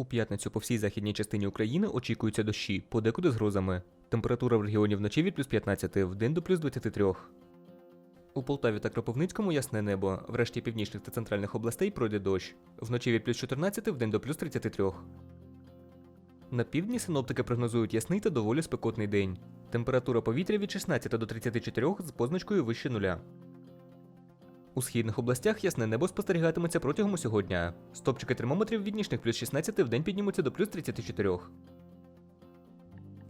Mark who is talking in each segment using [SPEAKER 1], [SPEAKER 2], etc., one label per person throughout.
[SPEAKER 1] У п'ятницю по всій західній частині України очікуються дощі, подекуди з грозами. Температура в регіоні вночі від плюс 15, в день до плюс 23. У Полтаві та Кропивницькому ясне небо. В решті північних та центральних областей пройде дощ. Вночі від плюс 14, в день до плюс 33. На півдні синоптики прогнозують ясний та доволі спекотний день. Температура повітря від 16 до 34 з позначкою вище нуля. У східних областях ясне небо спостерігатиметься протягом усього дня. Стопчики термометрів від нічних плюс 16 в день піднімуться до плюс 34.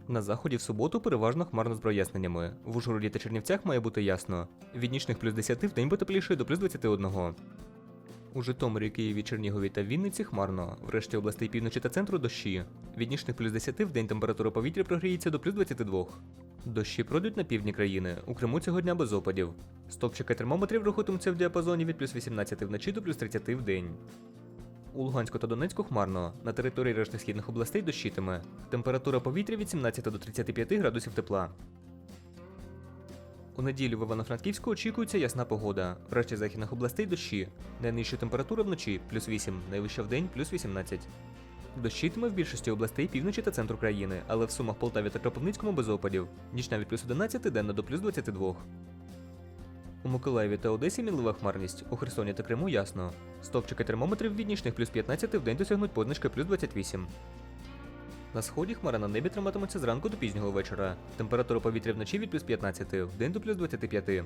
[SPEAKER 1] На заході в суботу переважно хмарно з проясненнями. В Ужгороді та Чернівцях має бути ясно. Від нічних плюс 10 в день потеплішає до плюс 21. У Житомирі, Києві, Чернігові та Вінниці хмарно. В решті областей півночі та центру дощі. Від нічних плюс 10 в день температура повітря прогріється до плюс 22. Дощі пройдуть на півдні країни. У Криму цього дня без опадів. Стопчики термометрів рухатимуться в діапазоні від плюс 18 вночі до плюс 30 в день. У Луганську та Донецьку хмарно. На території решти східних областей дощитиме. Температура повітря від 17 до 35 градусів тепла. У неділю в Івано-Франківську очікується ясна погода. В решті західних областей дощі. Найнижча температура вночі плюс 8, найвища вдень плюс 18. Дощитиме в більшості областей півночі та центру країни, але в Сумах, Полтаві та Кропивницькому без опадів. Нічна від плюс 11, денна до плюс 22. У Миколаєві та Одесі мінлива хмарність, у Херсоні та Криму ясно. Стопчики термометрів від нічних плюс 15 в день досягнуть позначки плюс 28. На сході хмара на небі триматиметься зранку до пізнього вечора. Температура повітря вночі від плюс 15, в день до плюс 25.